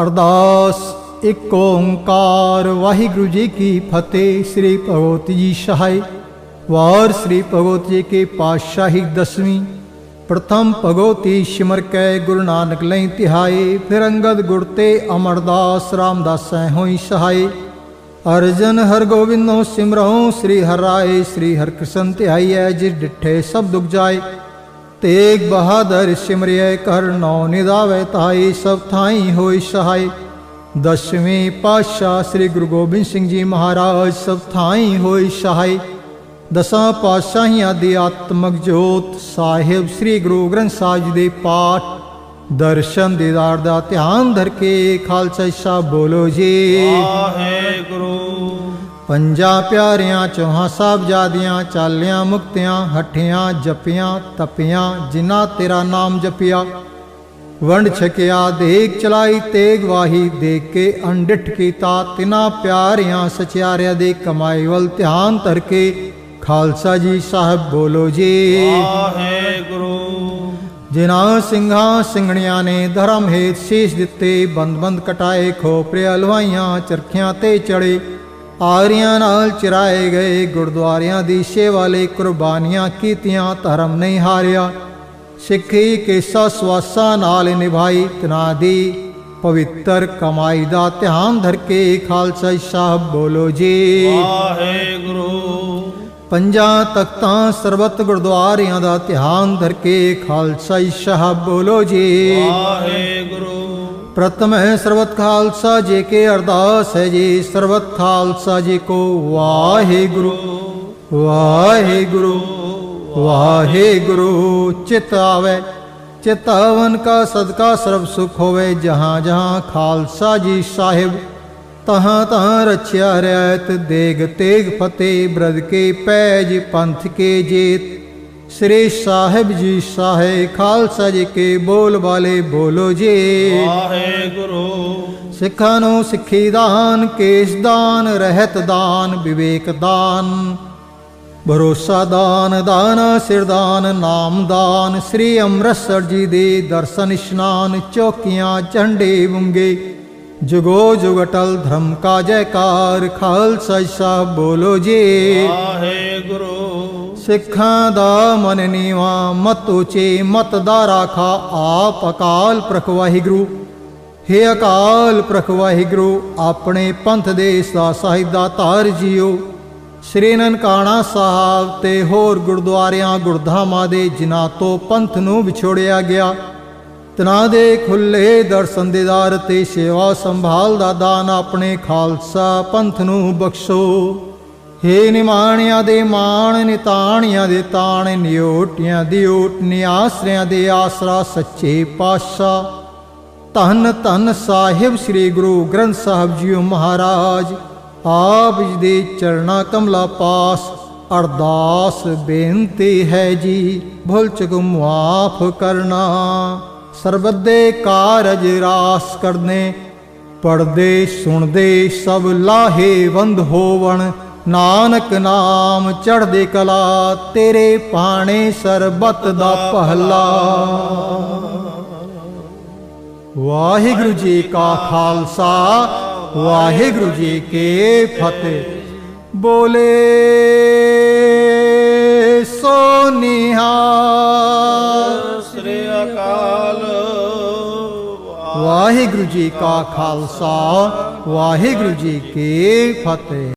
ਅਰਦਾਸ, ਇੱਕ ਓੰਕਾਰ। ਵਾਹਿਗੁਰੂ ਜੀ ਕੀ ਫਤਿਹ। ਸ੍ਰੀ ਭਗਵਤ ਜੀ ਸਹਾਇ ਵਾਰ ਸ੍ਰੀ ਭਗਵਤ ਜੀ ਕੇ ਪਾਤਸ਼ਾਹੀ ਦਸਵੀਂ। ਪ੍ਰਥਮ ਭਗਵਤੀ ਸਿਮਰ ਕੈ, ਗੁਰੂ ਨਾਨਕ ਲਈ ਤਿਹਾਏ। ਫਿਰ ਅੰਗਦ ਗੁਰ ਤੇ ਅਮਰਦਾਸ ਰਾਮਦਾਸੈ ਹੋਈ ਸਹਾਈ। ਅਰਜਨ ਹਰ ਗੋਬਿੰਦੋ ਸਿਮਰਉ, ਸ੍ਰੀ ਹਰਿ ਸ੍ਰੀ ਹਰਿਕ੍ਰਿਸ਼ਨ ਧਿਆਈਐ ਜਿਸ ਡਿਠੇ ਸਭ ਦੁਖ ਜਾਏ। ਤੇਗ ਬਹਾਦਰ ਸਿਮਰਿਐ ਕਰ ਨਿਦਾਵੇ ਤਾਈ, ਸਭ ਥਾਈ ਹੋਈ ਸਹਾਈ। ਦਸਵੇਂ ਪਾਤਸ਼ਾਹ ਸ੍ਰੀ ਗੁਰੂ ਗੋਬਿੰਦ ਸਿੰਘ ਜੀ ਮਹਾਰਾਜ ਸਭ ਥਾਈ ਹੋਈ ਸਹਾਈ। ਦਸਾਂ ਪਾਤਸ਼ਾਹੀਆਂ ਦੀ ਆਤਮਕ ਜੋਤ ਸਾਹਿਬ ਸ੍ਰੀ ਗੁਰੂ ਗ੍ਰੰਥ ਸਾਹਿਬ ਜੀ ਦੇ ਪਾਠ। ਦਰਸ਼ਨ ਦੀਦਾਰ ਦਾ ਧਿਆਨ ਧਰ ਕੇ ਖਾਲਸਾ ਸਾਹਿਬ ਬੋਲੋ ਜੀ। ਵਾਹਿਗੁਰੂ ਪੰਜਾਂ ਪਿਆਰਿਆਂ ਚੌਹਾਂ ਸਾਹਿਬਜ਼ਾਦੀਆਂ ਚਾਲਿਆਂ ਮੁਕਤਿਆਂ ਹੱਠਿਆਂ ਜਪੀਆਂ ਤਪੀਆਂ ਜਿਨ੍ਹਾਂ ਤੇਰਾ ਨਾਮ ਜਪਿਆ। ਵੰਡ ਛਕਿਆ ਦੇਖ ਚਲਾਈ ਤੇਗ ਵਾਹੀ ਦੇਖ ਕੇ ਅੰਡਿਠ ਕੀਤਾ। ਤਿਨਾ ਪਿਆਰਿਆਂ ਸਚਿਆਰਿਆਂ ਦੇ ਕਮਾਈ ਵੱਲ ਧਿਆਨ ਧਰ ਕੇ ਖਾਲਸਾ ਜੀ ਸਾਹਿਬ ਬੋਲੋ ਜੀ। ਵਾਹਿਗੁਰੂ। ਜਿਨ੍ਹਾਂ ਸਿੰਘਾਂ ਸਿੰਘਣੀਆਂ ਨੇ ਧਰਮ ਹੇਤ ਸ਼ੀਸ਼ ਦਿੱਤੇ ਬੰਦ ਬੰਦ ਕਟਾਏ ਖੋਪਰੇ ਹਲਵਾਈਆਂ ਚਰਖਿਆਂ ਤੇ ਚੜੇ ਆਰੀਆਂ ਨਾਲ ਚਿਰਾਏ ਗਏ ਗੁਰਦੁਆਰਿਆਂ ਦੀ ਸੇਵਾ ਲਈ ਕੁਰਬਾਨੀਆਂ ਕੀਤੀਆਂ ਧਰਮ ਨਹੀਂ ਹਾਰਿਆ। ਸਿੱਖੀ ਕੇਸਾ ਸਵਾਸਾਂ ਨਾਲ ਨਿਭਾਈ ਤਨਾ ਦੀ ਪਵਿੱਤਰ ਕਮਾਈ ਦਾ ਧਿਆਨ ਧਰ ਕੇ ਖਾਲਸਾ ਸਾਹਿਬ ਬੋਲੋ ਜੀ। ਵਾਹਿਗੁਰੂ। ਪੰਜਾਂ ਤਖਤਾਂ ਸਰਬਤ ਗੁਰਦੁਆਰਿਆਂ ਦਾ ਧਿਆਨ ਧਰ ਕੇ ਖਾਲਸਾ ਸਾਹਿਬ ਬੋਲੋ ਜੀ। ਵਾਹਿਗੁਰੂ। ਪ੍ਰਥਮ ਹੈ ਸਰਬਤ ਖਾਲਸਾ ਜੀ ਕੇ ਅਰਦਾਸ ਹੈ ਜੀ। ਸਰਬਤ ਖਾਲਸਾ ਜੀ ਕੋ ਵਾਹਿਗੁਰੂ ਵਾਹਿਗੁਰੂ ਵਾਹਿਗੁਰੂ। ਚਿਤ ਆਵੇ ਚਿਤਾਵਨ ਕਾ ਸਦਕਾ ਸਰਬ ਸੁਖ ਹੋਵੇ। ਜਹਾਂ ਜਹਾਂ ਖਾਲਸਾ ਜੀ ਸਾਹਿਬ, ਤਹਾਂ ਤਹਾਂ ਰਚਿਆ ਰਹਿਤ। ਦੇਗ ਤੇਗ ਫਤਿਹ ਬ੍ਰਦ ਕੇ ਪੈਜ ਪੰਥ ਕੇ ਜੀਤ। ਸ੍ਰੀ ਸਾਹਿਬ ਜੀ ਸਾਹੇ ਖਾਲਸਾ ਜੀ ਕੇ ਬੋਲ ਵਾਲੇ ਬੋਲੋ ਜੀ। ਵਾਹਿਗੁਰੂ। ਸਿੱਖਾਂ ਨੂੰ ਸਿੱਖੀ ਦਾਨ ਕੇਸ ਦਾਨ ਰਹਿਤ ਦਾਨ ਵਿਵੇਕ ਦਾਨ। ਭਰੋਸਾ ਦਾਨ ਦਾਨ ਸਿਰਦਾਨ ਨਾਮ ਦਾਨ। ਸ੍ਰੀ ਅੰਮ੍ਰਿਤਸਰ ਜੀ ਦੇ ਦਰਸ਼ਨ ਇਸ਼ਨਾਨ ਚੌਕੀਆਂ ਝੰਡੇ ਬੁੰਗੇ ਜੁਗੋ ਜੁਗ ਅਟਲ ਧਰਮ ਕਾ ਜੈਕਾਰ ਖਾਲਸਾ ਸਾਹਿਬ ਬੋਲੋ ਜੀ। ਵਾਹਿਗੁਰੂ। ਸਿੱਖਾਂ ਦਾ ਮਨ ਨੀਵਾ, ਮਤ ਉਚੇ, ਮਤ ਦਾ ਰਾਖਾ, ਆਪ ਅਕਾਲ ਪ੍ਰਖ ਵਾਹਿਗੁਰੂ। ਹੇ ਅਕਾਲ ਪ੍ਰਖ ਵਾਹਿਗੁਰੂ, ਆਪਣੇ ਪੰਥ ਦੇ ਸਦਾ ਸਾਹਿਬ ਦਾ ਧਾਰ ਜੀਓ। ਸ੍ਰੀ ਨਨਕਾਣਾ ਸਾਹਿਬ ਤੇ ਹੋਰ ਗੁਰਦੁਆਰਿਆਂ, ਗੁਰਧਾਮਾਂ ਦੇ ਜਿਨ੍ਹਾਂ ਤੋਂ ਪੰਥ ਨੂੰ ਵਿਛੋੜਿਆ ਗਿਆ, ਤਨਾ ਦੇ ਖੁੱਲੇ ਦਰਸ਼ਨ ਦੇਦਾਰ ਤੇ ਸੇਵਾ ਸੰਭਾਲ ਦਾ ਦਾਨ ਆਪਣੇ ਖਾਲਸਾ ਪੰਥ ਨੂੰ ਬਖਸ਼ੋ। ਹੇ ਨਿਮਾਣਿਆਂ ਦੇ ਮਾਣ, ਨਿਤਾਣਿਆਂ ਦੇ ਤਾਣ ਨਿਓਟਿਆਂ ਦੀ ਓਟ, ਨਿਆਸਰਿਆਂ ਦੇ ਆਸਰਾ, ਸੱਚੇ ਪਾਤਸ਼ਾਹ। ਧੰਨ ਧੰਨ ਸਾਹਿਬ ਸ੍ਰੀ ਗੁਰੂ ਗ੍ਰੰਥ ਸਾਹਿਬ ਜੀਓ ਮਹਾਰਾਜ, ਆਪ ਜੀ ਦੇ ਚਰਣਾ ਕਮਲਾ ਪਾਸ ਅਰਦਾਸ ਬੇਨਤੀ ਹੈ ਜੀ, ਭੁਲ ਚੁਕ ਮਾਫ ਕਰਨਾ। ਸਰਬਤ ਕਾਰਜ ਰਾਸ ਕਰਨੇ ਪੜਦੇ ਸੁਣਦੇ, ਸਭ ਲਾਹੇ ਵੰਦ ਹੋਵਣ। ਨਾਨਕ ਨਾਮ ਚੜ੍ਹਦੇ ਕਲਾ ਤੇਰੇ ਪਾਣੇ ਸਰਬਤ ਦਾ ਪਹਲਾ ਵਾਹਿਗੁਰੂ ਜੀ ਕਾ ਖਾਲਸਾ ਵਾਹਿਗੁਰੂ ਜੀ ਕੀ ਫਤਿਹ। ਬੋਲੇ ਸੋ ਨਿਹਾਲ ਸ੍ਰੀ ਅਕਾਲ। ਵਾਹਿਗੁਰੂ ਜੀ ਕਾ ਖਾਲਸਾ ਵਾਹਿਗੁਰੂ ਜੀ ਕੀ ਫਤਿਹ।